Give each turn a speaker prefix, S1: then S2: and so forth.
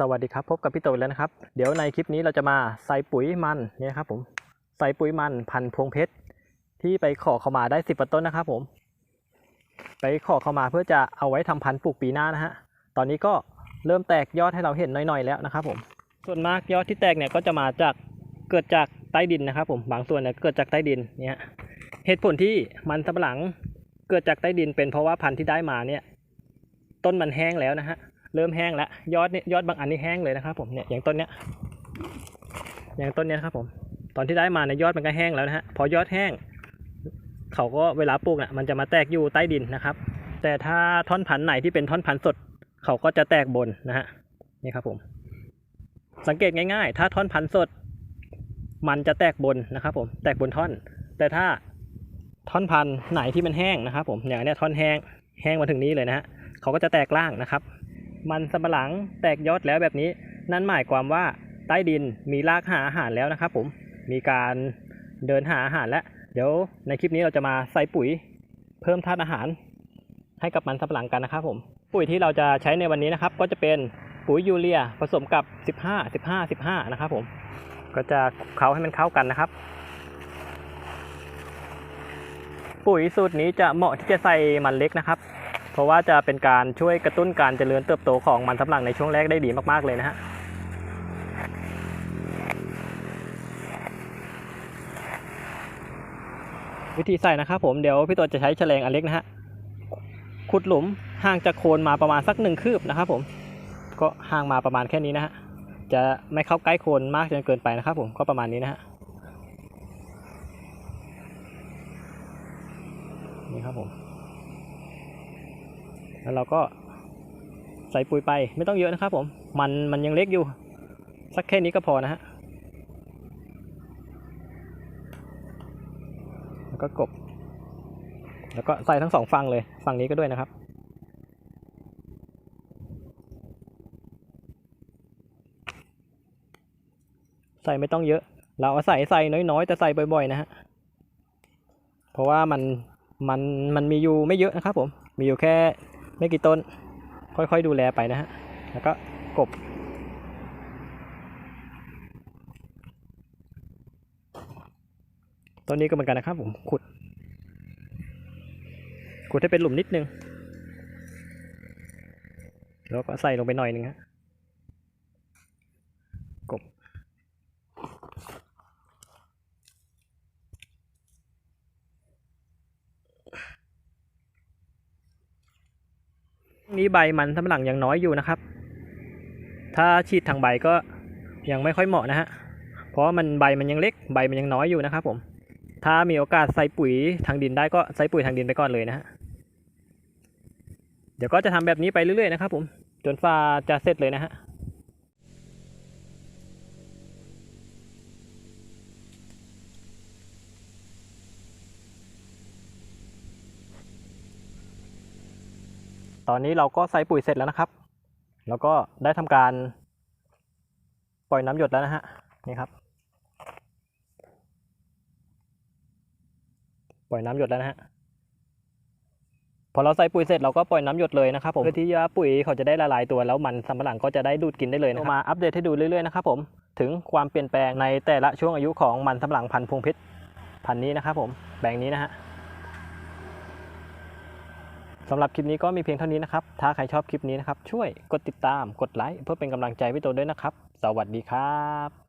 S1: สวัสดีครับ พบกับพี่โตอีกแล้วนะครับ เดี๋ยวในคลิปนี้เราจะมาใส่ปุ๋ยมันเนี่ยครับผมใส่ปุ๋ยมันพันธุ์พวงเพชรที่ไปขอเข้ามาได้สิบต้นนะครับผม ไปขอเข้ามาเพื่อจะเอาไว้ทำพันธุ์ปลูกปีหน้านะฮะตอนนี้ก็เริ่มแตกยอดให้เราเห็นหน่อยๆแล้วนะครับผมส่วนมากยอดที่แตกเนี่ยก็จะมาจากเกิดจากใต้ดินนะครับ ผมบางส่วนเนี่ยเกิดจากใต้ดินเนี่ยเหตุผลที่มันสำปะหลังเกิดจากใต้ดินเป็นเพราะว่าพันธุ์ที่ได้มาเนี่ย ต้นมันแห้งแล้วนะฮะ เริ่มแห้งแล้วยอดเนี่ยยอดบางอันนี่แห้งเลยนะครับผมเนี่ยอย่างต้นเนี้ยอย่างต้นเนี้ยครับผมตอนที่ได้มาในยยอดมันก็แห้งแล้วนะฮะพอยอดแห้ง เขาก็เวลาปลูกน่ะมันจะมาแตกอยู่ใต้ดินนะครับ แต่ถ้าท่อนพันธุ์ไหนที่เป็นท่อนพันธุ์สด เขาก็จะแตกบนนะฮะนี่ครับผม สังเกตง่ายๆ ถ้าท่อนพันธุ์สด มันจะแตกบนนะครับผมแตกบนท่อน แต่ถ้าท่อนพันธุ์ไหนที่มันแห้งนะครับผมอย่างเนี้ยท่อนแห้งแห้งมาถึงนี้เลยนะฮะเขาก็จะแตกล่างนะครับ มันสำปะหลังแตกยอดแล้วแบบนี้ นั่นหมายความว่าใต้ดินมีรากหาอาหารแล้วนะครับผมมีการเดินหาอาหารแล้ว เดี๋ยวในคลิปนี้เราจะมาใส่ปุ๋ยเพิ่มธาตุอาหาร ให้กับมันสำปะหลังกันนะครับผมปุ๋ยที่เราจะใช้ในวันนี้นะครับ ก็จะเป็นปุ๋ยยูเรียผสมกับ 15 15 15 นะครับผมก็จะเคล้าให้มันเข้ากันนะครับ ปุ๋ยสูตรนี้จะเหมาะที่จะใส่มันเล็กนะครับ เพราะว่าจะเป็นการช่วยกระตุ้นการเจริญเติบโตของมันสำหลังในช่วงแรกได้ดีมาก ๆ เลยนะฮะวิธีใส่นะครับผมเดี๋ยวพี่ตัวจะใช้แฉลงอันเล็กนะฮะขุดหลุมห่างจากโคนมาประมาณสักหนึ่งคืบนะครับผมก็ห่างมาประมาณแค่นี้นะฮะจะไม่เข้าใกล้โคนมากจนเกินไปนะครับผมก็ประมาณนี้นะฮะนี่ครับผม แล้วเราก็ใส่ปุ๋ยไปไม่ต้องเยอะนะครับผมมันมันยังเล็กอยู่ สักแค่นี้ก็พอนะฮะแล้วก็กบ แล้วก็ใส่ทั้งสองฝั่งเลยฝั่งนี้ก็ด้วยนะครับใส่ไม่ต้องเยอะ เราเอาใส่ใส่น้อยๆ แต่ใส่บ่อยๆ นะฮะ เพราะว่ามันมันมันมีอยู่ไม่เยอะนะครับผม มีอยู่แค่ ไม่กี่ต้น ค่อยๆดูแลไปนะฮะ แล้วก็กบ ต้นนี้ก็เหมือนกันนะครับผมขุด ขุดให้เป็นหลุมนิดนึง แล้วก็ใส่ลงไปหน่อยนึงฮะกบ นี้ใบมันสำหลังยังน้อยอยู่นะครับ ถ้าฉีดทางใบก็ยังไม่ค่อยเหมาะนะฮะ เพราะมันใบมันยังเล็กใบมันยังน้อยอยู่นะครับผม ถ้ามีโอกาสใส่ปุ๋ยทางดินได้ก็ใส่ปุ๋ยทางดินไปก่อนเลยนะฮะ เดี๋ยวก็จะทำแบบนี้ไปเรื่อยๆนะครับผม จนฟ้าจะเสร็จเลยนะฮะ ตอนนี้เราก็ใส่ปุ๋ยเสร็จแล้วนะครับ แล้วก็ได้ทำการปล่อยน้ำหยดแล้วนะฮะนี่ครับ ปล่อยน้ำหยดแล้วนะฮะพอเราใส่ปุ๋ยเสร็จเราก็ปล่อยน้ำหยดเลยนะครับผมเพื่อที่ว่าปุ๋ยเขาจะได้ละลายตัวแล้วมันสำปะหลังก็จะได้ดูดกินได้เลยนะครับมาอัปเดตให้ดูเรื่อยๆนะครับผมถึงความเปลี่ยนแปลงในแต่ละช่วงอายุของมันสำปะหลังพันธุ์พงเพชรพันธุ์นี้นะครับผมแบ่งนี้นะฮะ สำหรับคลิปนี้ก็มีเพียงเท่านี้นะครับ ถ้าใครชอบคลิปนี้นะครับ ช่วยกดติดตาม กดไลค์เพื่อเป็นกำลังใจพี่โตด้วยนะครับ สวัสดีครับ